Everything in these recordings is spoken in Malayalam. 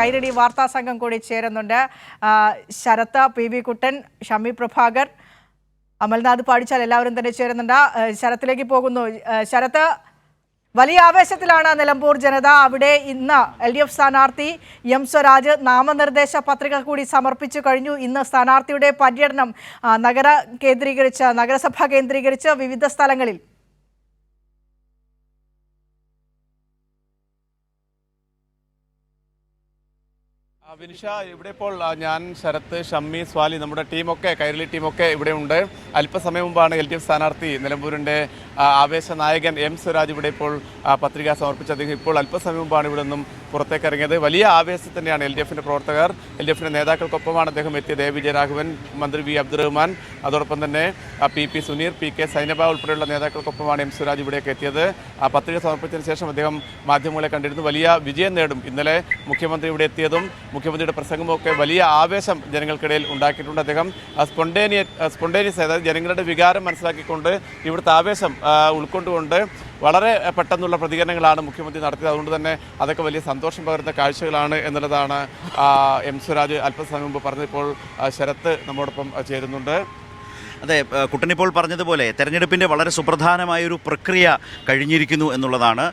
കൈരടി വാർത്താ സംഘം കൂടി ചേരുന്നുണ്ട്. ശരത്ത പി വി കുട്ടൻ ഷമി പ്രഭാകർ അമൽനാഥ് പാടിച്ചാൽ എല്ലാവരും തന്നെ ചേരുന്നുണ്ട്. ശരത്തിലേക്ക് പോകുന്നു. ശരത്ത് വലിയ ആവേശത്തിലാണ് നിലമ്പൂർ ജനത. അവിടെ ഇന്ന് എൽ ഡി എഫ് സ്ഥാനാർത്ഥി എം സ്വരാജ് നാമനിർദ്ദേശ പത്രിക കൂടി സമർപ്പിച്ചു കഴിഞ്ഞു. ഇന്ന് സ്ഥാനാർത്ഥിയുടെ പര്യടനം നഗര കേന്ദ്രീകരിച്ച് നഗരസഭ കേന്ദ്രീകരിച്ച് വിവിധ സ്ഥലങ്ങളിൽ വിനിഷ ഇവിടെ ഇപ്പോൾ? ഞാൻ ശരത്ത് ഷമ്മി സ്വാലി നമ്മുടെ ടീമൊക്കെ കൈരളി ടീമൊക്കെ ഇവിടെ ഉണ്ട്. അല്പസമയം മുമ്പാണ് എൽ ഡി എഫ് സ്ഥാനാർത്ഥി നിലമ്പൂരിന്റെ ആവേശ നായകൻ എം സ്വരാജ് ഇവിടെ ഇപ്പോൾ പത്രിക സമർപ്പിച്ച അദ്ദേഹം ഇപ്പോൾ അല്പസമയം മുമ്പാണ് ഇവിടെ നിന്നും പുറത്തേക്ക് ഇറങ്ങിയത് വലിയ ആവേശത്തിൽ തന്നെയാണ് എൽ ഡി എഫിന്റെ പ്രവർത്തകർ. എൽ ഡി എഫിന്റെ നേതാക്കൾക്കൊപ്പമാണ് അദ്ദേഹം എത്തിയത്. എ. വിജയരാഘവൻ മന്ത്രി വി. അബ്ദുറഹ്മാൻ അതോടൊപ്പം തന്നെ P. P. Suneer P. K. Sainaba ഉൾപ്പെടെയുള്ള നേതാക്കൾക്കൊപ്പമാണ് എം സ്വരാജ് ഇവിടെയൊക്കെ എത്തിയത്. ആ പത്രിക സമർപ്പിച്ചതിന് ശേഷം അദ്ദേഹം മാധ്യമങ്ങളെ കണ്ടിരുന്നു. വലിയ വിജയം നേടും. ഇന്നലെ മുഖ്യമന്ത്രി ഇവിടെ എത്തിയതും മുഖ്യമന്ത്രിയുടെ പ്രസംഗമൊക്കെ വലിയ ആവേശം ജനങ്ങൾക്കിടയിൽ ഉണ്ടാക്കിയിട്ടുണ്ട് അദ്ദേഹം. സ്പോണ്ടേനിയ സ്പോണ്ടേനിയസ് അതായത് ജനങ്ങളുടെ വികാരം മനസ്സിലാക്കിക്കൊണ്ട് ഇവിടുത്തെ ആവേശം ഉൾക്കൊണ്ടുകൊണ്ട് വളരെ പെട്ടെന്നുള്ള പ്രതികരണങ്ങളാണ് മുഖ്യമന്ത്രി നടത്തിയത്. അതുകൊണ്ട് തന്നെ അതൊക്കെ വലിയ സന്തോഷം പകരുന്ന കാഴ്ചകളാണ് എന്നുള്ളതാണ് എം സ്വരാജ് അല്പസമയം മുമ്പ് പറഞ്ഞപ്പോൾ ശരത്ത് നമ്മോടൊപ്പം ചേരുന്നുണ്ട്. അതെ കുട്ടനിപ്പോൾ പറഞ്ഞതുപോലെ തെരഞ്ഞെടുപ്പിന്റെ വളരെ സുപ്രധാനമായൊരു പ്രക്രിയ കഴിഞ്ഞിരിക്കുന്നു എന്നുള്ളതാണ്.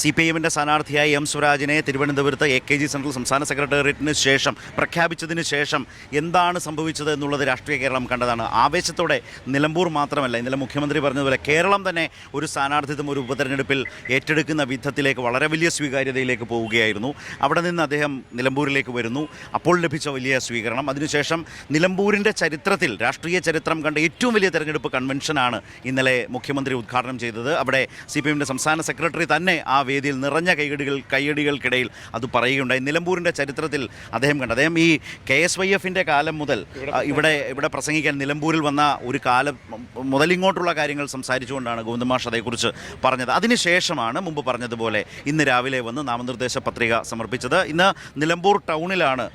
സി പി എമ്മിന്റെ സ്ഥാനാർത്ഥിയായ എം സ്വരാജിനെ തിരുവനന്തപുരത്ത് എ കെ ജി സെൻട്രൽ സംസ്ഥാന സെക്രട്ടേറിയറ്റിന് ശേഷം പ്രഖ്യാപിച്ചതിന് ശേഷം എന്താണ് സംഭവിച്ചത് എന്നുള്ളത് രാഷ്ട്രീയ കേരളം കണ്ടതാണ്. ആവേശത്തോടെ നിലമ്പൂർ മാത്രമല്ല ഇന്നലെ മുഖ്യമന്ത്രി പറഞ്ഞതുപോലെ കേരളം തന്നെ ഒരു സ്ഥാനാർത്ഥിത്വം ഒരു ഉപതെരഞ്ഞെടുപ്പിൽ ഏറ്റെടുക്കുന്ന വിധത്തിലേക്ക് വളരെ വലിയ സ്വീകാര്യതയിലേക്ക് പോവുകയായിരുന്നു. അവിടെ നിന്ന് അദ്ദേഹം നിലമ്പൂരിലേക്ക് വരുന്നു. അപ്പോൾ ലഭിച്ച വലിയ സ്വീകരണം. അതിനുശേഷം നിലമ്പൂരിന്റെ ചരിത്രത്തിൽ രാഷ്ട്രീയ ചരിത്രം കണ്ട ഏറ്റവും വലിയ തെരഞ്ഞെടുപ്പ് കൺവെൻഷനാണ് ഇന്നലെ മുഖ്യമന്ത്രി ഉദ്ഘാടനം ചെയ്തത്. അവിടെ സി പി എമ്മിന്റെ സംസ്ഥാന സെക്രട്ടറി തന്നെ ആ വേദിയിൽ നിറഞ്ഞ കൈയടികൾ കൈയടികൾക്കിടയിൽ അത് പറയുകയുണ്ടായി. നിലമ്പൂരിന്റെ ചരിത്രത്തിൽ അദ്ദേഹം കണ്ട. അദ്ദേഹം ഈ കെ എസ് വൈ എഫിന്റെ കാലം മുതൽ ഇവിടെ ഇവിടെ പ്രസംഗിക്കാൻ നിലമ്പൂരിൽ വന്ന ഒരു കാലം മുതൽ ഇങ്ങോട്ടുള്ള കാര്യങ്ങൾ സംസാരിച്ചുകൊണ്ടാണ് ഗോവിന്ദമാഷ് അതേക്കുറിച്ച് പറഞ്ഞത്. അതിനുശേഷമാണ് മുമ്പ് പറഞ്ഞതുപോലെ ഇന്ന് രാവിലെ വന്ന് നാമനിർദ്ദേശ പത്രിക സമർപ്പിച്ചത്. ഇന്ന് നിലമ്പൂർ ടൗണിലാണ്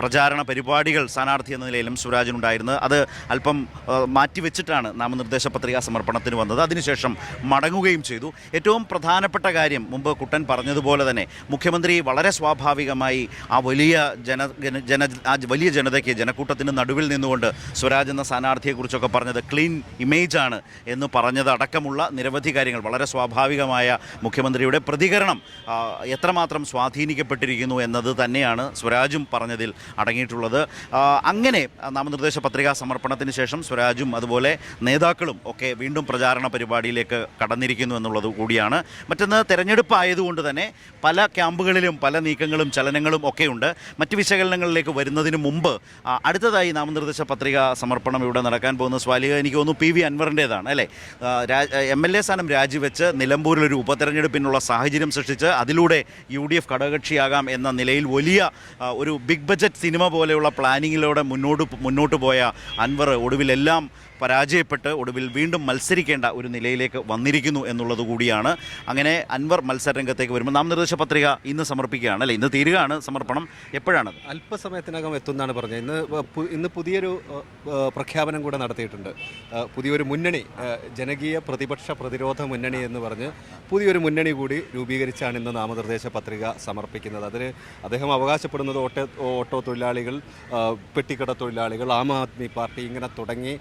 പ്രചാരണ പരിപാടികൾ സ്ഥാനാർത്ഥി എന്ന നിലയിലും സ്വരാജിനുണ്ടായിരുന്നത് അത് അല്പം മാറ്റിവെച്ചിട്ടാണ് നാമനിർദ്ദേശ പത്രിക സമർപ്പണത്തിന് വന്നത്. അതിനുശേഷം മടങ്ങുകയും ചെയ്തു. ഏറ്റവും പ്രധാനപ്പെട്ട കാര്യം മുമ്പ് കുട്ടൻ പറഞ്ഞതുപോലെ തന്നെ മുഖ്യമന്ത്രി വളരെ സ്വാഭാവികമായി ആ വലിയ ജന ജന- ആ വലിയ ജനതയ്ക്ക് ജനക്കൂട്ടത്തിന് നടുവിൽ നിന്നുകൊണ്ട് സ്വരാജ് എന്ന സ്ഥാനാർത്ഥിയെക്കുറിച്ചൊക്കെ പറഞ്ഞത് ക്ലീൻ ഇമേജാണ് എന്ന് പറഞ്ഞത് അടക്കമുള്ള നിരവധി കാര്യങ്ങൾ. വളരെ സ്വാഭാവികമായ മുഖ്യമന്ത്രിയുടെ പ്രതികരണം എത്രമാത്രം സ്വാധീനിക്കപ്പെട്ടിരിക്കുന്നു എന്നത് തന്നെയാണ് സ്വരാജും പറഞ്ഞതിൽ അടങ്ങിയിട്ടുള്ളത്. അങ്ങനെ നാമനിർദ്ദേശ പത്രികാ സമർപ്പണത്തിന് ശേഷം സ്വരാജും അതുപോലെ നേതാക്കളും ഒക്കെ വീണ്ടും പ്രചാരണ പരിപാടിയിലേക്ക് കടന്നിരിക്കുന്നു എന്നുള്ളത് കൂടിയാണ്. മറ്റൊന്ന് തെരഞ്ഞെടുപ്പ് ആയതുകൊണ്ട് തന്നെ പല ക്യാമ്പുകളിലും പല നീക്കങ്ങളും ചലനങ്ങളും ഒക്കെയുണ്ട് മറ്റ് വിശകലനങ്ങളിലേക്ക് വരുന്നതിന് മുമ്പ് അടുത്തതായി നാമനിർദ്ദേശ പത്രിക സമർപ്പണം ഇവിടെ നടക്കാൻ പോകുന്ന സ്വാലിക എനിക്ക് തോന്നുന്നു പി വി അൻവറിന്റേതാണ് അല്ലേ? എം എൽ എ സ്ഥാനം രാജിവെച്ച് നിലമ്പൂരിൽ ഒരു ഉപതെരഞ്ഞെടുപ്പിനുള്ള സാഹചര്യം സൃഷ്ടിച്ച് അതിലൂടെ യു ഡി എഫ് ഘടകകക്ഷിയാകാം എന്ന നിലയിൽ വലിയ ഒരു ബിഗ് ബജറ്റ് സിനിമ പോലെയുള്ള പ്ലാനിങ്ങിലൂടെ മുന്നോട്ട് മുന്നോട്ട് പോയ അൻവർ ഒടുവിലെല്ലാം പരാജയപ്പെട്ട് ഒടുവിൽ വീണ്ടും മത്സരിക്കേണ്ട ഒരു നിലയിലേക്ക് വന്നിരിക്കുന്നു എന്നുള്ളത് കൂടിയാണ്. അങ്ങനെ അൻവർ മത്സരരംഗത്തേക്ക് വരുമ്പോൾ നാമനിർദ്ദേശ പത്രിക ഇന്ന് സമർപ്പിക്കുകയാണ്. അല്ലെ ഇന്ന് തീരുകയാണ് സമർപ്പണം. എപ്പോഴാണ് അല്പസമയത്തിനകം എത്തുമെന്നാണ് പറഞ്ഞത്. ഇന്ന് ഇന്ന് പുതിയൊരു പ്രഖ്യാപനം കൂടെ നടത്തിയിട്ടുണ്ട്. പുതിയൊരു മുന്നണി ജനകീയ പ്രതിപക്ഷ പ്രതിരോധ മുന്നണി എന്ന് പറഞ്ഞ് പുതിയൊരു മുന്നണി കൂടി രൂപീകരിച്ചാണ് ഇന്ന് നാമനിർദ്ദേശ പത്രിക സമർപ്പിക്കുന്നത്. അതിന് അദ്ദേഹം അവകാശപ്പെടുന്നത് ഓട്ടോ ഓട്ടോ തൊഴിലാളികൾ പെട്ടിക്കട തൊഴിലാളികൾ ആം ആദ്മി പാർട്ടി ഇങ്ങനെ തുടങ്ങി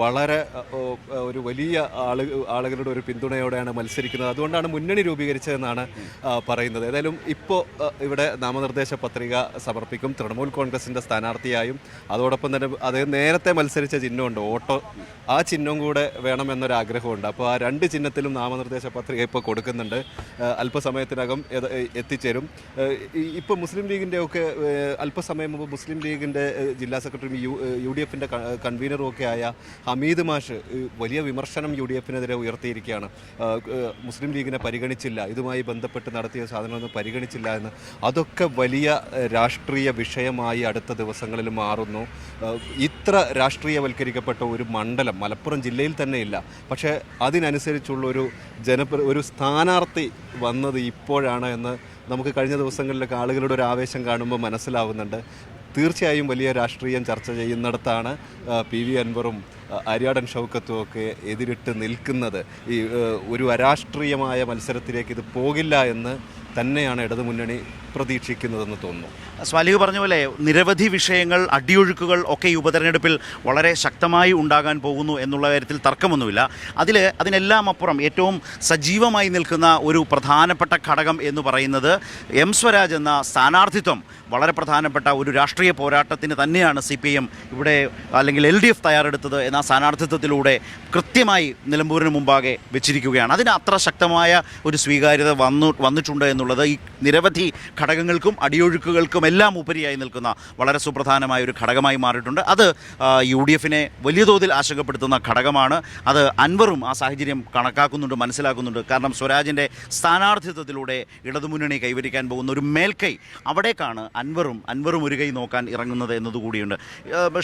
വളരെ ഒരു വലിയ ആൾ ആളുകളുടെ ഒരു പിന്തുണയോടെയാണ് മത്സരിക്കുന്നത്. അതുകൊണ്ടാണ് മുന്നണി രൂപീകരിച്ചതെന്നാണ് പറയുന്നത്. ഏതായാലും ഇപ്പോൾ ഇവിടെ നാമനിർദ്ദേശ പത്രിക സമർപ്പിക്കും. തൃണമൂൽ കോൺഗ്രസിന്റെ സ്ഥാനാർത്ഥിയായും അതോടൊപ്പം തന്നെ അദ്ദേഹം നേരത്തെ മത്സരിച്ച ചിഹ്നമുണ്ട്. ഓട്ടോ ആ ചിഹ്നം കൂടെ വേണമെന്നൊരു ആഗ്രഹമുണ്ട് അപ്പോൾ ആ രണ്ട് ചിഹ്നത്തിലും നാമനിർദ്ദേശ പത്രിക ഇപ്പോൾ കൊടുക്കുന്നുണ്ട്. അല്പസമയത്തിനകം എത്തിച്ചേരും. ഇപ്പോൾ മുസ്ലിം ലീഗിന്റെ ഒക്കെ അല്പസമയം മുമ്പ് മുസ്ലിം ലീഗിന്റെ ജില്ലാ സെക്രട്ടറിയും യു യു ഡി എഫിന്റെ കൺവീനറും ഒക്കെ ആയ ഹമീദ് മാഷ് വലിയ വിമർശനം യു ഡി എഫിനെതിരെ ഉയർത്തിയിരിക്കുകയാണ് മുസ്ലിം ലീഗിനെ പരിഗണിച്ചില്ല. ഇതുമായി ബന്ധപ്പെട്ട് നടത്തിയ സാധനമൊന്നും പരിഗണിച്ചില്ല എന്ന്. അതൊക്കെ വലിയ രാഷ്ട്രീയ വിഷയമായി അടുത്ത ദിവസങ്ങളിൽ മാറുന്നു. ഇത്ര രാഷ്ട്രീയവൽക്കരിക്കപ്പെട്ട ഒരു മണ്ഡലം മലപ്പുറം ജില്ലയിൽ തന്നെ ഇല്ല പക്ഷേ അതിനനുസരിച്ചുള്ള ഒരു ജനപ്ര ഒരു സ്ഥാനാർത്ഥി വന്നത് ഇപ്പോഴാണ് എന്ന് നമുക്ക് കഴിഞ്ഞ ദിവസങ്ങളിലൊക്കെ ആളുകളുടെ ഒരു ആവേശം കാണുമ്പോൾ മനസ്സിലാവുന്നുണ്ട്. തീർച്ചയായും വലിയ രാഷ്ട്രീയം ചർച്ച ചെയ്യുന്നിടത്താണ് പി വി അൻവറും അരിയാടൻ ഷൗക്കത്തും ഒക്കെ എതിരിട്ട് നിൽക്കുന്നത്. ഈ ഒരു അരാഷ്ട്രീയമായ മത്സരത്തിലേക്ക് ഇത് പോകില്ല എന്ന് തന്നെയാണ് ഇടതുമുന്നണി പ്രതീക്ഷിക്കുന്നതെന്ന് തോന്നുന്നു. സ്വാലിഹ് പറഞ്ഞ പോലെ നിരവധി വിഷയങ്ങൾ അടിയൊഴുക്കുകൾ ഒക്കെ ഈ ഉപതെരഞ്ഞെടുപ്പിൽ വളരെ ശക്തമായി ഉണ്ടാകാൻ പോകുന്നു എന്നുള്ള കാര്യത്തിൽ തർക്കമൊന്നുമില്ല. അതിൽ അതിനെല്ലാം അപ്പുറം ഏറ്റവും സജീവമായി നിൽക്കുന്ന ഒരു പ്രധാനപ്പെട്ട ഘടകം എന്ന് പറയുന്നത് എം സ്വരാജ് എന്ന സ്ഥാനാർത്ഥിത്വം വളരെ പ്രധാനപ്പെട്ട ഒരു രാഷ്ട്രീയ പോരാട്ടത്തിന് തന്നെയാണ് സി പി എം ഇവിടെ അല്ലെങ്കിൽ എൽ ഡി എഫ് തയ്യാറെടുത്തത് എന്ന സ്ഥാനാർത്ഥിത്വത്തിലൂടെ കൃത്യമായി നിലമ്പൂരിന് മുമ്പാകെ വെച്ചിരിക്കുകയാണ്. അതിന് അത്ര ശക്തമായ ഒരു സ്വീകാര്യത വന്നു വന്നിട്ടുണ്ട് എന്നുള്ളത് ഈ നിരവധി ഘടകങ്ങൾക്കും അടിയൊഴുക്കുകൾക്കും എല്ലാം ഉപരിയായി നിൽക്കുന്ന വളരെ സുപ്രധാനമായ ഒരു ഘടകമായി മാറിയിട്ടുണ്ട്. അത് യു ഡി എഫിനെ വലിയ തോതിൽ ആശങ്കപ്പെടുത്തുന്ന ഘടകമാണ്. അത് അൻവറും ആ സാഹചര്യം കണക്കാക്കുന്നുണ്ട് മനസ്സിലാക്കുന്നുണ്ട്. കാരണം സ്വരാജിന്റെ സ്ഥാനാർത്ഥിത്വത്തിലൂടെ ഇടതുമുന്നണി കൈവരിക്കാൻ പോകുന്ന ഒരു മേൽക്കൈ അവിടേക്കാണ് അൻവറും അൻവറും ഒരു കൈ നോക്കാൻ ഇറങ്ങുന്നത് എന്നതുകൂടിയുണ്ട്.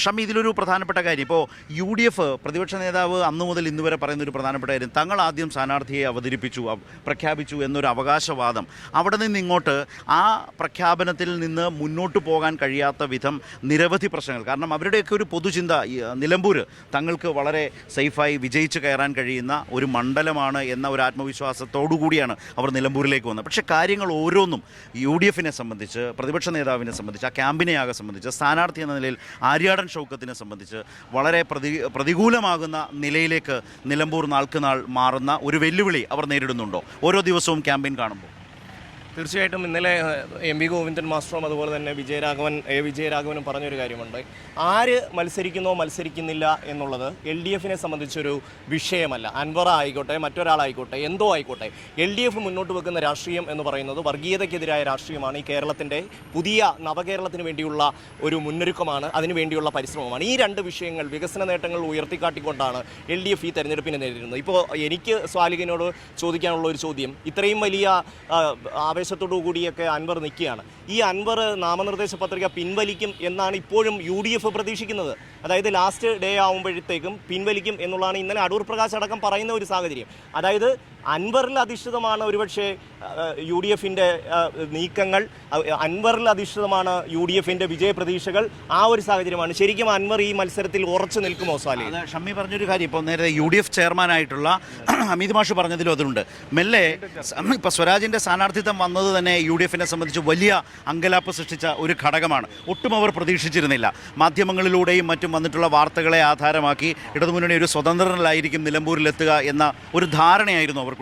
ഷമി ഇതിലൊരു പ്രധാനപ്പെട്ട കാര്യം. ഇപ്പോൾ യു ഡി എഫ് പ്രതിപക്ഷ നേതാവ് അന്നു മുതൽ ഇന്ന് വരെ പറയുന്ന ഒരു പ്രധാനപ്പെട്ട കാര്യം തങ്ങൾ ആദ്യം സ്ഥാനാർത്ഥിയെ അവതരിപ്പിച്ചു പ്രഖ്യാപിച്ചു എന്നൊരു അവകാശവാദം അവിടെ നിന്ന് ഇങ്ങോട്ട് ആ പ്രഖ്യാപനത്തിൽ നിന്ന് മുന്നോട്ട് പോകാൻ കഴിയാത്ത വിധം നിരവധി പ്രശ്നങ്ങൾ. കാരണം അവരുടെയൊക്കെ ഒരു പൊതുചിന്ത നിലമ്പൂർ തങ്ങൾക്ക് വളരെ സേഫായി വിജയിച്ച് കയറാൻ കഴിയുന്ന ഒരു മണ്ഡലമാണ് എന്ന ഒരു ആത്മവിശ്വാസത്തോടു കൂടിയാണ് അവർ നിലമ്പൂരിലേക്ക് വന്നത്. പക്ഷേ കാര്യങ്ങൾ ഓരോന്നും യു ഡി എഫിനെ സംബന്ധിച്ച് പ്രതിപക്ഷ നേതാവിനെ സംബന്ധിച്ച് ആ ക്യാമ്പിനെയാകെ സംബന്ധിച്ച് സ്ഥാനാർത്ഥി എന്ന നിലയിൽ ആര്യാടൻ ഷൗക്കത്തിനെ സംബന്ധിച്ച് വളരെ പ്രതി പ്രതികൂലമാകുന്ന നിലയിലേക്ക് നിലമ്പൂർ നാൾക്ക് നാൾ മാറുന്ന ഒരു വെല്ലുവിളി അവർ നേരിടുന്നുണ്ടോ? ഓരോ ദിവസവും ക്യാമ്പയിൻ കാണുമ്പോൾ. തീർച്ചയായിട്ടും ഇന്നലെ എം വി ഗോവിന്ദൻ മാസ്റ്ററും അതുപോലെ തന്നെ വിജയരാഘവൻ എ വിജയരാഘവനും പറഞ്ഞൊരു കാര്യമുണ്ട്. ആര് മത്സരിക്കുന്നോ മത്സരിക്കുന്നില്ല എന്നുള്ളത് എൽ ഡി എഫിനെ സംബന്ധിച്ചൊരു വിഷയമല്ല. അൻവറ ആയിക്കോട്ടെ മറ്റൊരാളായിക്കോട്ടെ എന്തോ ആയിക്കോട്ടെ. എൽ ഡി എഫ് മുന്നോട്ട് വെക്കുന്ന രാഷ്ട്രീയം എന്ന് പറയുന്നത് വർഗീയതയ്ക്കെതിരായ രാഷ്ട്രീയമാണ്. ഈ കേരളത്തിന്റെ പുതിയ നവകേരളത്തിന് വേണ്ടിയുള്ള ഒരു മുന്നൊരുക്കമാണ് അതിനു വേണ്ടിയുള്ള പരിശ്രമമാണ്. ഈ രണ്ട് വിഷയങ്ങൾ വികസന നേട്ടങ്ങൾ ഉയർത്തിക്കാട്ടിക്കൊണ്ടാണ് എൽ ഡി എഫ് ഈ തെരഞ്ഞെടുപ്പിനെ നേരിടുന്നത്. ഇപ്പോൾ എനിക്ക് സ്വാലികിനോട് ചോദിക്കാനുള്ള ഒരു ചോദ്യം. ഇത്രയും വലിയ ആ, ആവേശത്തോടു കൂടിയൊക്കെ അൻവർ നിൽക്കുകയാണ്. ഈ അൻവർ നാമനിർദ്ദേശ പത്രിക പിൻവലിക്കും എന്നാണ് ഇപ്പോഴും യു ഡി എഫ് പ്രതീക്ഷിക്കുന്നത്. അതായത് ലാസ്റ്റ് ഡേ ആകുമ്പോഴത്തേക്കും പിൻവലിക്കും എന്നുള്ളതാണ് ഇന്നലെ അടൂർ പ്രകാശ് അടക്കം പറയുന്ന ഒരു സാഹചര്യം. അതായത് അൻവറിൽ അധിഷ്ഠിതമാണ് ഒരുപക്ഷെ യു ഡി എഫിന്റെ നീക്കങ്ങൾ. അൻവറിൽ അധിഷ്ഠിതമാണ് യു ഡി എഫിന്റെ വിജയപ്രതീക്ഷകൾ. ആ ഒരു സാഹചര്യമാണ്. ശരിക്കും അൻവർ ഈ മത്സരത്തിൽ ഉറച്ചു നിൽക്കുമോ സാലി? ഷമ്മി പറഞ്ഞൊരു കാര്യം. ഇപ്പോൾ നേരത്തെ യു ഡി എഫ് ചെയർമാനായിട്ടുള്ള അമിത് മാഷ് പറഞ്ഞതിലും അതിലുണ്ട് മെല്ലെ ഇപ്പോൾ സ്വരാജിന്റെ സ്ഥാനാർത്ഥിത്വം വന്നത് തന്നെ യു ഡി എഫിനെ സംബന്ധിച്ച് വലിയ അങ്കലാപ്പ് സൃഷ്ടിച്ച ഒരു ഘടകമാണ്. ഒട്ടും അവർ പ്രതീക്ഷിച്ചിരുന്നില്ല. മാധ്യമങ്ങളിലൂടെയും മറ്റും വന്നിട്ടുള്ള വാർത്തകളെ ആധാരമാക്കി ഇടതുമുന്നണി ഒരു സ്വതന്ത്രനിലായിരിക്കും നിലമ്പൂരിലെത്തുക എന്ന ഒരു ധാരണയായിരുന്നു അവർക്കുണ്ടായിരുന്നത്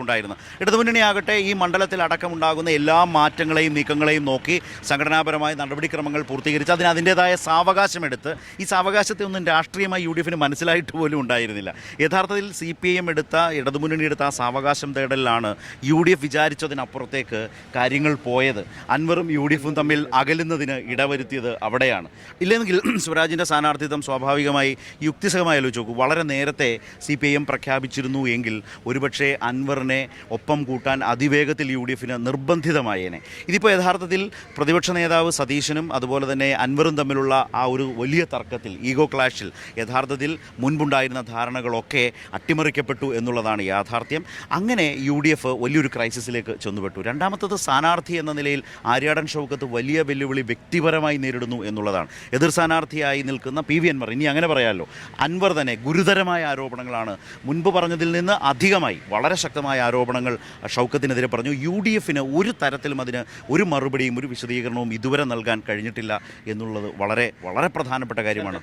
ഇടതുമുന്നണി ആകട്ടെ ഈ മണ്ഡലത്തിൽ അടക്കമുണ്ടാകുന്ന എല്ലാ മാറ്റങ്ങളെയും നീക്കങ്ങളെയും നോക്കി സംഘടനാപരമായ നടപടിക്രമങ്ങൾ പൂർത്തീകരിച്ച് അതിന് അതിന്റെതായ സാവകാശമെടുത്ത് ഈ സാവകാശത്തെ ഒന്നും രാഷ്ട്രീയമായി യു ഡി എഫിന് മനസ്സിലായിട്ട് പോലും ഉണ്ടായിരുന്നില്ല. യഥാർത്ഥത്തിൽ സി പി എം എടുത്ത ഇടതുമുന്നണി എടുത്ത ആ സാവകാശം തേടലിലാണ് യു ഡി എഫ് വിചാരിച്ചതിനപ്പുറത്തേക്ക് കാര്യങ്ങൾ പോയത്. അൻവറും യു ഡി എഫും തമ്മിൽ അകലുന്നതിന് ഇടവരുത്തിയത് അവിടെയാണ്. ഇല്ലെങ്കിൽ സ്വരാജിന്റെ സ്ഥാനാർത്ഥിത്വം സ്വാഭാവികമായി യുക്തിസഹമായി ആലോചിച്ച് നോക്കൂ. വളരെ നേരത്തെ സി പി ഐ എം പ്രഖ്യാപിച്ചിരുന്നു എങ്കിൽ ഒരുപക്ഷെ അൻവറിനെ ഒപ്പം കൂട്ടാൻ അതിവേഗത്തിൽ യു ഡി എഫിന് നിർബന്ധിതമായേനെ. ഇതിപ്പോൾ യഥാർത്ഥത്തിൽ പ്രതിപക്ഷ നേതാവ് സതീശനും അതുപോലെ തന്നെ അൻവറും തമ്മിലുള്ള ആ ഒരു വലിയ തർക്കത്തിൽ ഈഗോ ക്ലാഷിൽ യഥാർത്ഥത്തിൽ മുൻപുണ്ടായിരുന്ന ധാരണകളൊക്കെ അട്ടിമറിക്കപ്പെട്ടു എന്നുള്ളതാണ് യാഥാർത്ഥ്യം. അങ്ങനെ യു ഡി എഫ് വലിയൊരു ക്രൈസിസിലേക്ക് ചെന്നുപെട്ടു. രണ്ടാമത്തത് സ്ഥാനാർത്ഥി എന്ന നിലയിൽ ആര്യാടൻ ഷൗക്കത്ത് വലിയ വെല്ലുവിളി വ്യക്തിപരമായി നേരിടുന്നു എന്നുള്ളതാണ്. എതിർ സ്ഥാനാർത്ഥിയായി നിൽക്കുന്ന പി വി അൻവർ ഇനി അങ്ങനെ പറയാമല്ലോ അൻവർ തന്നെ ഗുരുതരമായ ആരോപണങ്ങളാണ് മുൻപ് പറഞ്ഞതിൽ നിന്ന് അധികമായി വളരെ ശക്തമായ ആരോപണങ്ങൾ ഷൗക്കത്തിനെതിരെ പറഞ്ഞു. യു ഡി എഫിന് ഒരു തരത്തിലും അതിന് ഒരു മറുപടിയും ഒരു വിശദീകരണവും ഇതുവരെ നൽകാൻ കഴിഞ്ഞിട്ടില്ല എന്നുള്ളത് വളരെ വളരെ പ്രധാനപ്പെട്ട കാര്യമാണ്.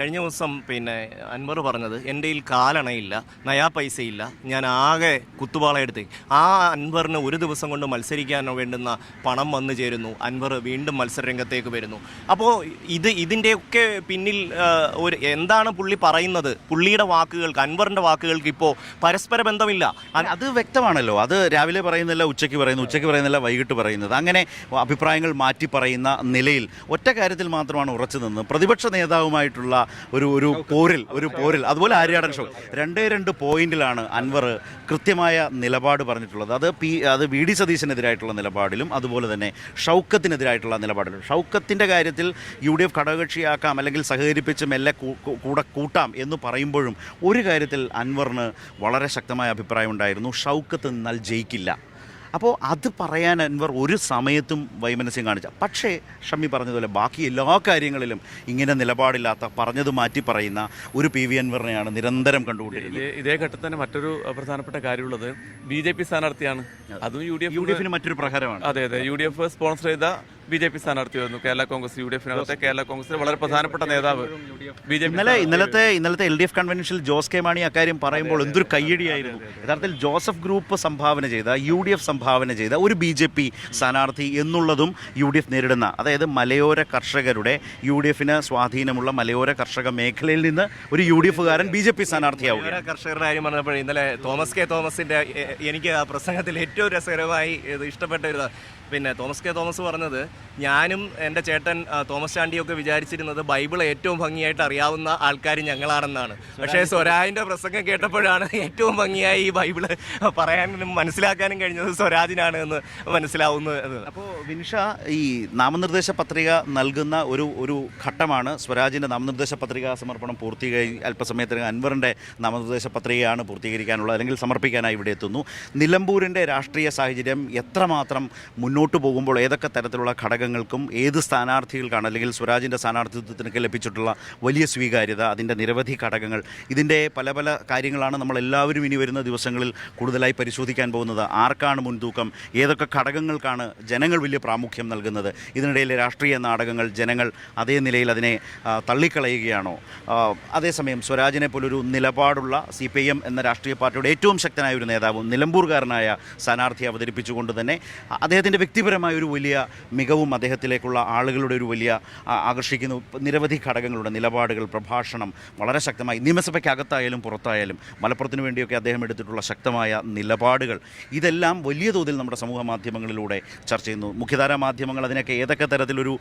കഴിഞ്ഞ ദിവസം പിന്നെ അൻവർ പറഞ്ഞത് എന്റെ കാലണയില്ല നയാ പൈസയില്ല ഞാൻ ആകെ കുത്തുപാള എടുത്ത്. ആ അൻവറിന് ഒരു ദിവസം കൊണ്ട് മത്സരിക്കാൻ വേണ്ടുന്ന പണം വന്നു ചേരുന്നു. അൻവർ വീണ്ടും മത്സരരംഗത്തേക്ക് വരുന്നു. അപ്പോൾ ഇത് ഇതിന്റെയൊക്കെ പിന്നിൽ ഒരു എന്താണ് പുള്ളി പറയുന്നത്? പുള്ളിയുടെ വാക്കുകൾക്ക് അൻവറിന്റെ വാക്കുകൾക്ക് ഇപ്പോൾ പരസ്പര ബന്ധമില്ല അത് വ്യക്തമാണല്ലോ. അത് രാവിലെ പറയുന്നില്ല ഉച്ചയ്ക്ക് പറയുന്നു ഉച്ചയ്ക്ക് പറയുന്നില്ല വൈകിട്ട് പറയുന്നത്. അങ്ങനെ അഭിപ്രായങ്ങൾ മാറ്റി പറയുന്ന നിലയിൽ ഒറ്റ കാര്യത്തിൽ മാത്രമാണ് ഉറച്ചു നിന്ന്. പ്രതിപക്ഷ നേതാവുമായിട്ടുള്ള ഒരു ഒരു പോരിൽ ഒരു പോരിൽ അതുപോലെ ആര്യാടൻ ഷോ. രണ്ടേ രണ്ട് പോയിന്റിലാണ് അൻവർ കൃത്യമായ നിലപാട് പറഞ്ഞിട്ടുള്ളത്. അത് പി അത് വി ഡി സതീശനെതിരായിട്ടുള്ള നിലപാടിലും അതുപോലെ തന്നെ ഷൗക്കത്തിനെതിരായിട്ടുള്ള നിലപാടിലും. ഷൗക്കത്തിന്റെ കാര്യത്തിൽ യു ഡി എഫ് ഘടകകക്ഷിയാക്കാം അല്ലെങ്കിൽ സഹകരിപ്പിച്ച് മെല്ലെ കൂടെ കൂട്ടാം എന്ന് പറയുമ്പോഴും ഒരു കാര്യത്തിൽ അൻവറിന് വളരെ ശക്തമായ അഭിപ്രായം ഉണ്ടായിരുന്നു ഷൗക്കത്ത് നിന്നാൽ ജയിക്കില്ല. അപ്പോൾ അത് പറയാൻ അൻവർ ഒരു സമയത്തും വൈമനസ്യം കാണിച്ച. പക്ഷേ ഷമ്മി പറഞ്ഞതുപോലെ ബാക്കി എല്ലാ കാര്യങ്ങളിലും ഇങ്ങനെ നിലപാടില്ലാത്ത പറഞ്ഞത് മാറ്റി പറയുന്ന ഒരു പി വി അൻവറിനെയാണ് നിരന്തരം കണ്ടുകൊണ്ടിരുന്നത്. ഇതേ- ഘട്ടത്തിൽ തന്നെ മറ്റൊരു പ്രധാനപ്പെട്ട കാര്യമുള്ളത് ബി ജെ പി സ്ഥാനാർത്ഥിയാണ്. അതും. U D F U D എഫിന് മറ്റൊരു പ്രഹരമാണ്. അതെ അതെ. യു ഡി എഫ് സ്പോൺസർ ചെയ്ത ബി ജെ പി സ്ഥാനാർത്ഥിയായിരുന്നു കേരള കോൺഗ്രസ് യു ഡി എഫിനകത്തെ കേരള കോൺഗ്രസിലെ വളരെ പ്രധാനപ്പെട്ട നേതാവ് ബി ജെ പി ഇന്നലെ ഇന്നലത്തെ ഇന്നലത്തെ എൽ ഡി എഫ് കൺവെൻഷനിൽ ജോസ് കെ മാണി അക്കാര്യം പറയുമ്പോൾ എന്തൊരു കയ്യടിയായിരുന്നു. യഥാർത്ഥത്തിൽ ജോസഫ് ഗ്രൂപ്പ് സംഭാവന ചെയ്ത യു ഡി എഫ് സംഭാവന ചെയ്ത ഒരു ബി ജെ പി സ്ഥാനാർത്ഥി എന്നുള്ളതും യു ഡി എഫ് നേരിടുന്ന അതായത് മലയോര കർഷകരുടെ യു ഡി എഫിന് സ്വാധീനമുള്ള മലയോര കർഷക മേഖലയിൽ നിന്ന് ഒരു യു ഡി എഫുകാരൻ ബി ജെ പി സ്ഥാനാർത്ഥിയാവും മലയോര കർഷകരുടെ കാര്യം പറഞ്ഞപ്പോൾ ഇന്നലെ തോമസ് കെ തോമസിന്റെ എനിക്ക് ആ പ്രസംഗത്തിൽ ഏറ്റവും രസകരമായി ഇത് ഇഷ്ടപ്പെട്ട ഒരു. പിന്നെ തോമസ് കെ തോമസ് പറഞ്ഞത് ഞാനും എന്റെ ചേട്ടൻ തോമസ് ചാണ്ടിയൊക്കെ വിചാരിച്ചിരുന്നത് ബൈബിൾ ഏറ്റവും ഭംഗിയായിട്ട് അറിയാവുന്ന ആൾക്കാർ ഞങ്ങളാണെന്നാണ്. പക്ഷേ സ്വരാജിന്റെ പ്രസംഗം കേട്ടപ്പോഴാണ് ഏറ്റവും ഭംഗിയായി ഈ ബൈബിൾ പറയാനും മനസ്സിലാക്കാനും കഴിഞ്ഞത് സ്വരാജിനാണ് എന്ന് മനസ്സിലാവുന്നത് അപ്പോൾ വിൻഷ ഈ നാമനിർദ്ദേശ പത്രിക നൽകുന്ന ഒരു ഒരു ഘട്ടമാണ് സ്വരാജിന്റെ നാമനിർദ്ദേശ പത്രിക സമർപ്പണം പൂർത്തീകരി അല്പസമയത്തിന് അൻവറിന്റെ നാമനിർദ്ദേശ പത്രികയാണ് പൂർത്തീകരിക്കാനുള്ളത് അല്ലെങ്കിൽ സമർപ്പിക്കാനായി ഇവിടെ എത്തുന്നു. നിലമ്പൂരിന്റെ രാഷ്ട്രീയ സാഹചര്യം എത്രമാത്രം മുന്നോട്ട് പോകുമ്പോൾ ഏതൊക്കെ തരത്തിലുള്ള ഘടകങ്ങൾക്കും ഏത് സ്ഥാനാർത്ഥികൾക്കാണ് അല്ലെങ്കിൽ സ്വരാജിന്റെ സ്ഥാനാർത്ഥിത്വത്തിനൊക്കെ ലഭിച്ചിട്ടുള്ള വലിയ സ്വീകാര്യത അതിന്റെ നിരവധി ഘടകങ്ങൾ ഇതിന്റെ പല പല കാര്യങ്ങളാണ് നമ്മൾ എല്ലാവരും ഇനി വരുന്ന ദിവസങ്ങളിൽ കൂടുതലായി പരിശോധിക്കാൻ പോകുന്നത്. ആർക്കാണ് മുൻതൂക്കം? ഏതൊക്കെ ഘടകങ്ങൾക്കാണ് ജനങ്ങൾ വലിയ പ്രാമുഖ്യം നൽകുന്നത്? ഇതിനിടയിലെ രാഷ്ട്രീയ നാടകങ്ങൾ ജനങ്ങൾ അതേ നിലയിൽ അതിനെ തള്ളിക്കളയുകയാണോ? അതേസമയം സ്വരാജിനെ പോലൊരു നിലപാടുള്ള സി പി എം എന്ന രാഷ്ട്രീയ പാർട്ടിയുടെ ഏറ്റവും ശക്തനായ ഒരു നേതാവും നിലമ്പൂർകാരനായ സ്ഥാനാർത്ഥി അവതരിപ്പിച്ചുകൊണ്ട് തന്നെ അദ്ദേഹത്തിന്റെ വ്യക്തിപരമായ ഒരു വലിയ മികവും അദ്ദേഹത്തിലേക്കുള്ള ആളുകളുടെ ഒരു വലിയ ആകർഷിക്കുന്നു. നിരവധി ഘടകങ്ങളുടെ നിലപാടുകൾ പ്രഭാഷണം വളരെ ശക്തമായി നിയമസഭയ്ക്കകത്തായാലും പുറത്തായാലും മലപ്പുറത്തിന് വേണ്ടിയൊക്കെ അദ്ദേഹം എടുത്തിട്ടുള്ള ശക്തമായ നിലപാടുകൾ. ഇതെല്ലാം വലിയ തോതിൽ നമ്മുടെ സമൂഹ മാധ്യമങ്ങളിലൂടെ ചർച്ച ചെയ്യുന്നു. മുഖ്യധാരാ മാധ്യമങ്ങൾ അതിനൊക്കെ ഏതൊക്കെ തരത്തിലൊരു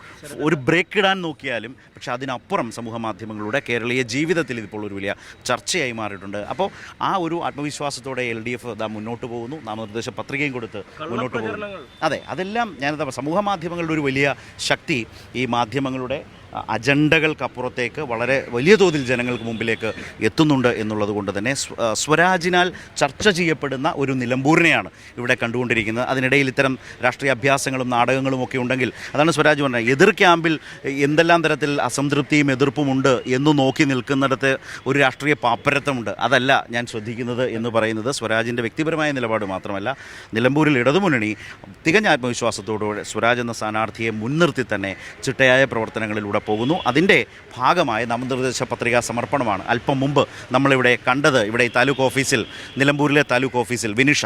ഒരു ബ്രേക്ക് ഇടാൻ നോക്കിയാലും പക്ഷെ അതിനപ്പുറം സമൂഹ മാധ്യമങ്ങളുടെ കേരളീയ ജീവിതത്തിൽ ഇതിപ്പോൾ ഒരു വലിയ ചർച്ചയായി മാറിയിട്ടുണ്ട്. അപ്പോൾ ആ ഒരു ആത്മവിശ്വാസത്തോടെ എൽ ഡി എഫ് മുന്നോട്ട് പോകുന്നു. നാമനിർദ്ദേശ പത്രികയും കൊടുത്ത് മുന്നോട്ട് പോകുന്നു. അതെ അതെല്ലാം പറയുക, സമൂഹ മാധ്യമങ്ങളുടെ ഒരു വലിയ ശക്തി ഈ മാധ്യമങ്ങളുടെ അജണ്ടകൾക്കപ്പുറത്തേക്ക് വളരെ വലിയ തോതിൽ ജനങ്ങൾക്ക് മുമ്പിലേക്ക് എത്തുന്നുണ്ട് എന്നുള്ളത് കൊണ്ട് തന്നെ സ്വ- സ്വരാജിനാൽ ചർച്ച ചെയ്യപ്പെടുന്ന ഒരു നിലമ്പൂരിനെയാണ് ഇവിടെ കണ്ടുകൊണ്ടിരിക്കുന്നത്. അതിനിടയിൽ ഇത്തരം രാഷ്ട്രീയ അഭ്യാസങ്ങളും നാടകങ്ങളും ഒക്കെ ഉണ്ടെങ്കിൽ അതാണ് സ്വരാജ് പറഞ്ഞത് എതിർ ക്യാമ്പിൽ എന്തെല്ലാം തരത്തിൽ അസംതൃപ്തിയും എതിർപ്പുമുണ്ട് എന്ന് നോക്കി നിൽക്കുന്നിടത്ത് ഒരു രാഷ്ട്രീയ പാപ്പരത്വമുണ്ട് അതല്ല ഞാൻ ശ്രദ്ധിക്കുന്നത് എന്ന് പറയുന്നത് സ്വരാജിന്റെ വ്യക്തിപരമായ നിലപാട് മാത്രമല്ല നിലമ്പൂരിൽ ഇടതുമുന്നണി തികഞ്ഞ ആത്മവിശ്വാസത്തോടുകൂടെ സ്വരാജ് എന്ന സ്ഥാനാർത്ഥിയെ മുൻനിർത്തി തന്നെ ചിട്ടയായ പ്രവർത്തനങ്ങളിലൂടെ പോകുന്നു. അതിന്റെ ഭാഗമായ നാമനിർദ്ദേശ പത്രിക സമർപ്പണമാണ്. അല്പം മുമ്പ് നമ്മളിവിടെ കണ്ടത് ഇവിടെ താലൂക്ക് ഓഫീസിൽ നിലമ്പൂരിലെ താലൂക്ക് ഓഫീസിൽ വിനിഷ.